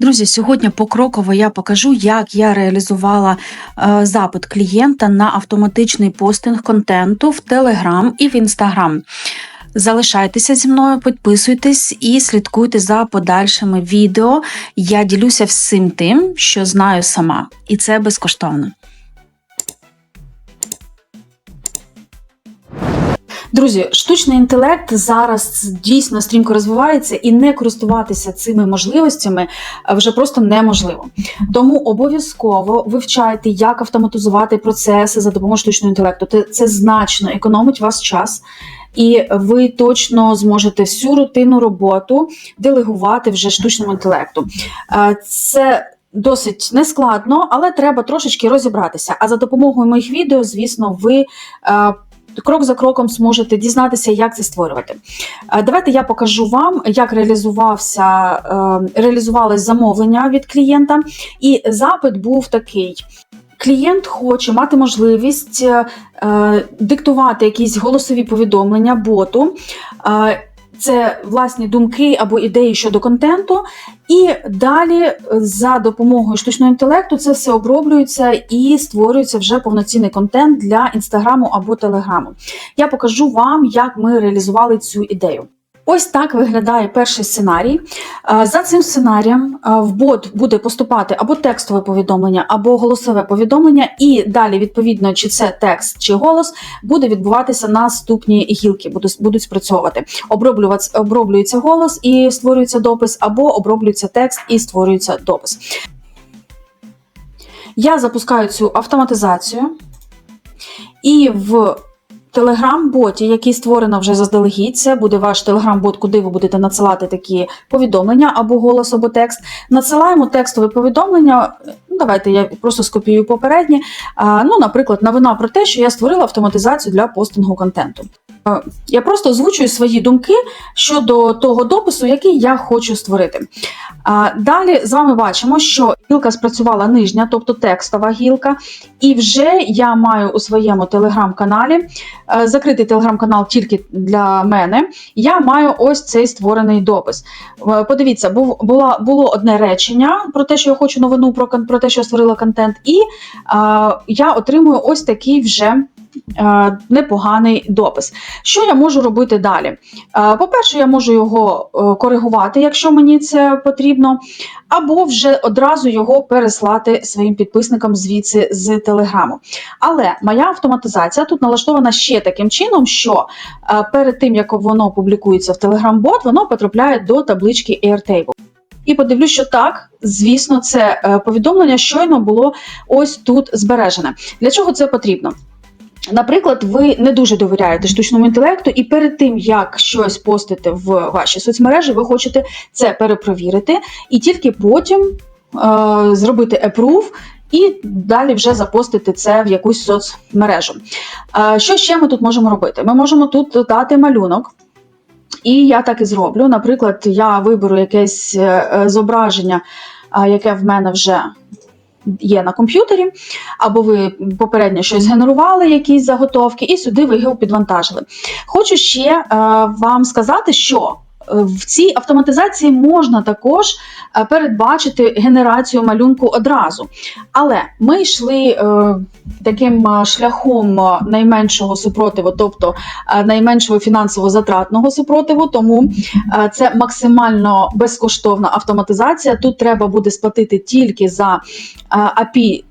Друзі, сьогодні покроково я покажу, як я реалізувала е, запит клієнта на автоматичний постинг контенту в Telegram і в Instagram. Залишайтеся зі мною, підписуйтесь і слідкуйте за подальшими відео. Я ділюся всім тим, що знаю сама, і це безкоштовно. Друзі, штучний інтелект зараз дійсно стрімко розвивається, і не користуватися цими можливостями е, вже просто неможливо. Тому обов'язково вивчайте, як автоматизувати процеси за допомогою штучного інтелекту. Це, значно економить вас час. І ви точно зможете всю рутинну роботу делегувати вже штучному інтелекту. Е, Це досить нескладно, але треба трошечки розібратися. А за допомогою моїх відео, звісно, ви. Крок за кроком зможете дізнатися, як це створювати. Е, Давайте я покажу вам, як реалізувався, е, реалізувалось замовлення від клієнта, і запит був такий. Клієнт хоче мати можливість е, диктувати якісь голосові повідомлення боту. Це власні думки або ідеї щодо контенту, і далі за допомогою штучного інтелекту це все оброблюється і створюється вже повноцінний контент для інстаграму або телеграму. Я покажу вам, як ми реалізували цю ідею. Ось так виглядає перший сценарій. Е, За цим сценарієм е, в бот буде поступати або текстове повідомлення, або голосове повідомлення, і далі, відповідно, чи це текст чи голос, буде відбуватися наступні гілки, будуть, спрацьовувати. Оброблюється голос і створюється допис, або оброблюється текст і створюється допис. Я запускаю цю автоматизацію, і в Телеграм-боті, який створено вже заздалегідь, це буде ваш телеграм-бот, куди ви будете надсилати такі повідомлення або голос, або текст. Надсилаємо текстове повідомлення. Ну, давайте я просто скопіюю попереднє. Ну, наприклад, новина про те, що я створила автоматизацію для постингу контенту. А, Я просто озвучую свої думки щодо того допису, який я хочу створити. Далі з вами бачимо, що гілка спрацювала нижня, тобто текстова гілка, і вже я маю у своєму телеграм-каналі е, закритий телеграм-канал тільки для мене. Я маю ось цей створений допис. Е, Подивіться, була було одне речення про те, що я хочу новину про про те, що я створила контент, і е, я отримую ось такий вже. Е, Непоганий допис. Що я можу робити далі? Е, По-перше, я можу його е, коригувати, якщо мені це потрібно, або вже одразу його переслати своїм підписникам звідси з телеграму. Але моя автоматизація тут налаштована ще таким чином, що перед тим як воно публікується в Telegram-бот, воно потрапляє до таблички Airtable. І подивлюсь, що так, звісно, це повідомлення щойно було ось тут збережене. Для чого це потрібно? Наприклад, ви не дуже довіряєте штучному інтелекту, і перед тим як щось постити в ваші соцмережі, ви хочете це перепровірити, і тільки потім е, зробити approve і далі вже запостити це в якусь соцмережу. Е, що ще ми тут можемо робити? Ми можемо тут дати малюнок. І я так і зроблю. Наприклад, я виберу якесь е, е, зображення, яке в мене вже є на комп'ютері, або ви попередньо щось генерували, якісь заготовки, і сюди ви його підвантажили. Хочу ще е, вам сказати, що в цій автоматизації можна також е, передбачити генерацію малюнку одразу. Але ми йшли е, таким е, шляхом е, найменшого супротиву, тобто е, найменшого фінансово затратного супротиву, тому е, це максимально безкоштовна автоматизація. Тут треба буде сплатити тільки за е, API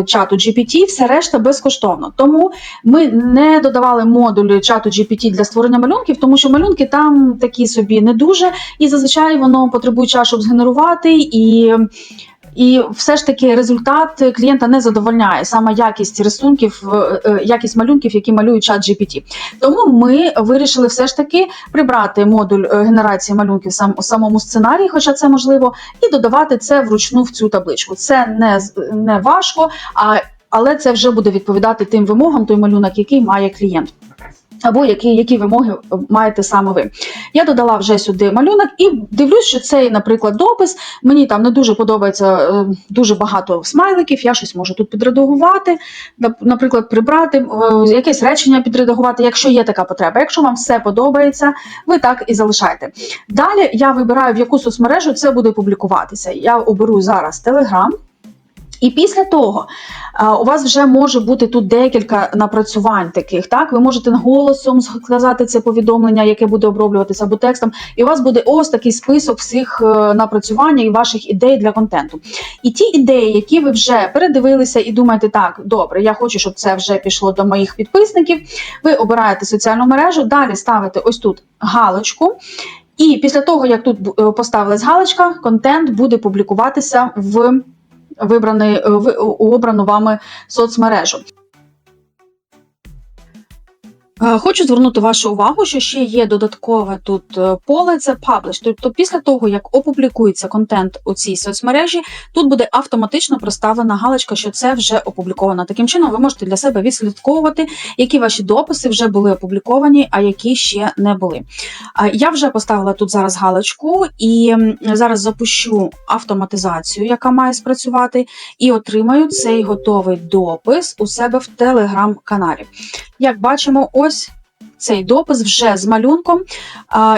е, чату GPT, все решта безкоштовно. Тому ми не додавали модуль чату GPT для створення малюнків, тому що малюнки там такі собі не дуже, і зазвичай воно потребує часу, щоб згенерувати і. І все ж таки результат клієнта не задовольняє саме якість рисунків, е, е, якість малюнків, які малюють чат GPT. Тому ми вирішили все ж таки прибрати модуль е, генерації малюнків сам у самому сценарії, хоча це можливо, і додавати це вручну в цю табличку. Це не, не важко, а, але це вже буде відповідати тим вимогам, той малюнок, який має клієнт. Або які, які вимоги маєте саме ви. Я додала вже сюди малюнок і дивлюсь, що цей, наприклад, допис. Мені там не дуже подобається е, дуже багато смайликів, я щось можу тут підредагувати, наприклад, прибрати, е, якесь речення підредагувати, якщо є така потреба. Якщо вам все подобається, ви так і залишайте. Далі я вибираю, в яку соцмережу це буде публікуватися. Я оберу зараз Telegram. І після того у вас вже може бути тут декілька напрацювань таких. Так, ви можете голосом сказати це повідомлення, яке буде оброблюватися або текстом, і у вас буде ось такий список всіх е, напрацювань і ваших ідей для контенту. І ті ідеї, які ви вже передивилися і думаєте, так, добре, я хочу, щоб це вже пішло до моїх підписників. Ви обираєте соціальну мережу, далі ставите ось тут галочку. І після того, як тут е, поставилась галочка, контент буде публікуватися в вибраний е, в обрану вами соцмережу. Е, Хочу звернути вашу увагу, що ще є додаткове тут е, поле це Publish. Тобто, після того, як опублікується контент у цій соцмережі, тут буде автоматично проставлена галочка, що це вже опубліковано. Таким чином, ви можете для себе відслідковувати, які ваші дописи вже були опубліковані, а які ще не були. Я вже поставила тут зараз галочку і зараз запущу автоматизацію, яка має спрацювати, і отримаю цей готовий допис у себе в телеграм-каналі. Як бачимо, ось цей допис вже з малюнком,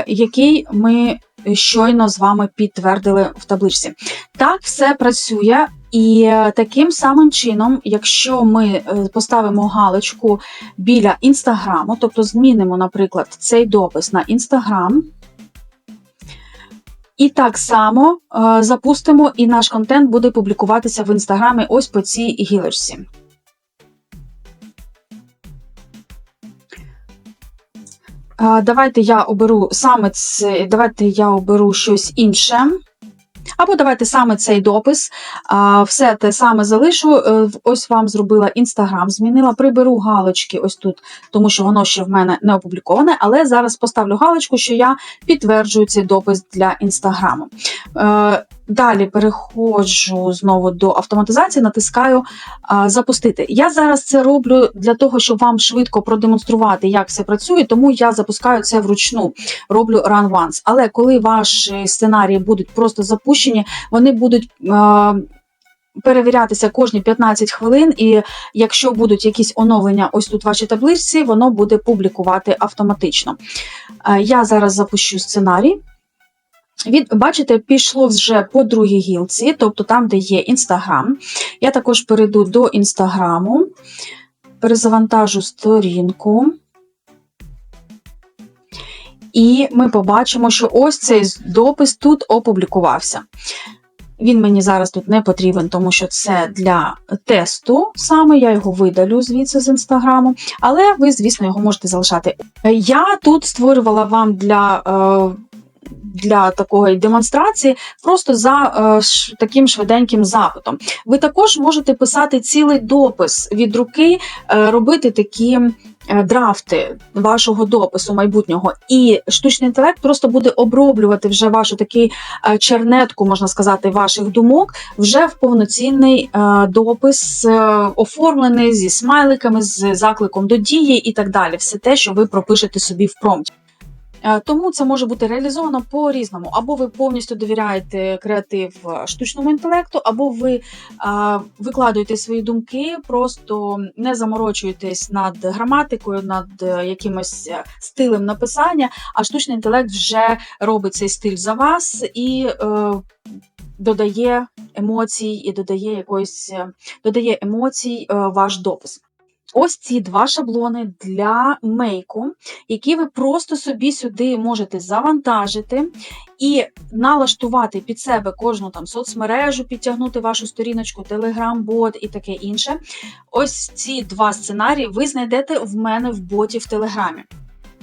який ми щойно з вами підтвердили в табличці. Так, все працює. І е, таким самим чином, якщо ми е, поставимо галочку біля інстаграму, тобто змінимо, наприклад, цей допис на інстаграм, і так само е, запустимо, і наш контент буде публікуватися в інстаграмі ось по цій гілочці. Давайте я оберу саме це, давайте я оберу щось інше. Або давайте саме цей допис. Все те саме залишу. Е, Ось вам зробила інстаграм, змінила, приберу галочки ось тут, тому що воно ще в мене не опубліковане, але зараз поставлю галочку, що я підтверджую цей допис для інстаграму. Далі переходжу знову до автоматизації, натискаю запустити. Я зараз це роблю для того, щоб вам швидко продемонструвати, як все працює, тому я запускаю це вручну, роблю run once. Але коли ваші сценарії будуть просто запущені, вони будуть. Перевірятися кожні 15 хвилин, і якщо будуть якісь оновлення ось тут в вашій табличці, воно буде публікувати автоматично. Я зараз запущу сценарій. Від, бачите, пішло вже по другій гілці, тобто там, де є Інстаграм. Я також перейду до Інстаграму, перезавантажу сторінку. І ми побачимо, що ось цей допис тут опублікувався. Він мені зараз тут не потрібен, тому що це для тесту саме. Я його видалю звідси з інстаграму, але ви, звісно, його можете залишати. Е, Я тут створювала вам для. Для такої демонстрації просто за е, таким швиденьким запитом. Ви також можете писати цілий допис від руки, е, робити такі е, драфти вашого допису майбутнього, і штучний інтелект просто буде оброблювати вже вашу таку е, чернетку, можна сказати, ваших думок вже в повноцінний е, допис, оформлений зі смайликами, з закликом до дії і так далі. Все те, що ви пропишете собі в промпті. Е, Тому це може бути реалізовано по-різному. Або ви повністю довіряєте креатив е, штучному інтелекту, або ви а, викладуєте свої думки, просто не заморочуєтесь над граматикою, над е, якимось е, стилем написання, а штучний інтелект вже робить цей стиль за вас і е, додає емоцій, і додає якоїсь е, додає емоцій е, ваш допис. Ось ці два шаблони для мейку, які ви просто собі сюди можете завантажити і налаштувати під себе кожну там соцмережу, підтягнути вашу сторіночку, телеграм-бот і таке інше. Ось ці два сценарії ви знайдете в мене в боті в Телеграмі.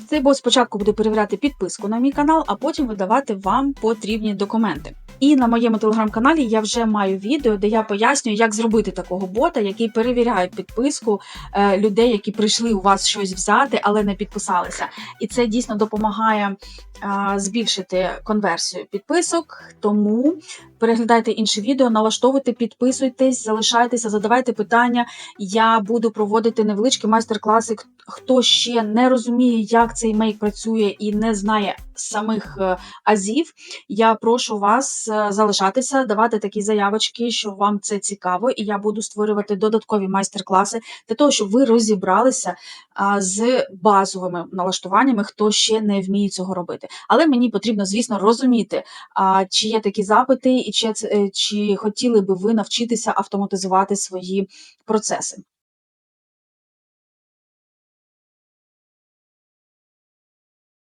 Цей бот спочатку буде перевіряти підписку на мій канал, а потім видавати вам потрібні документи. І на моєму телеграм-каналі я вже маю відео, де я пояснюю, як зробити такого бота, який перевіряє підписку е, людей, які прийшли у вас щось взяти, але не підписалися. І це дійсно допомагає е, збільшити конверсію підписок. Тому переглядайте інше відео, налаштовуйте, підписуйтесь, залишайтеся, задавайте питання. Я буду проводити невеличкі майстер-класи, хто ще не розуміє, як цей мейк працює і не знає самих е, азів, я прошу вас е, залишатися, давати такі заявочки, що вам це цікаво, і я буду створювати додаткові майстер-класи для того, щоб ви розібралися з базовими налаштуваннями, хто ще не вміє цього робити. Але мені потрібно, звісно, розуміти, чи є такі запити, і чи, е, чи хотіли би ви навчитися автоматизувати свої процеси.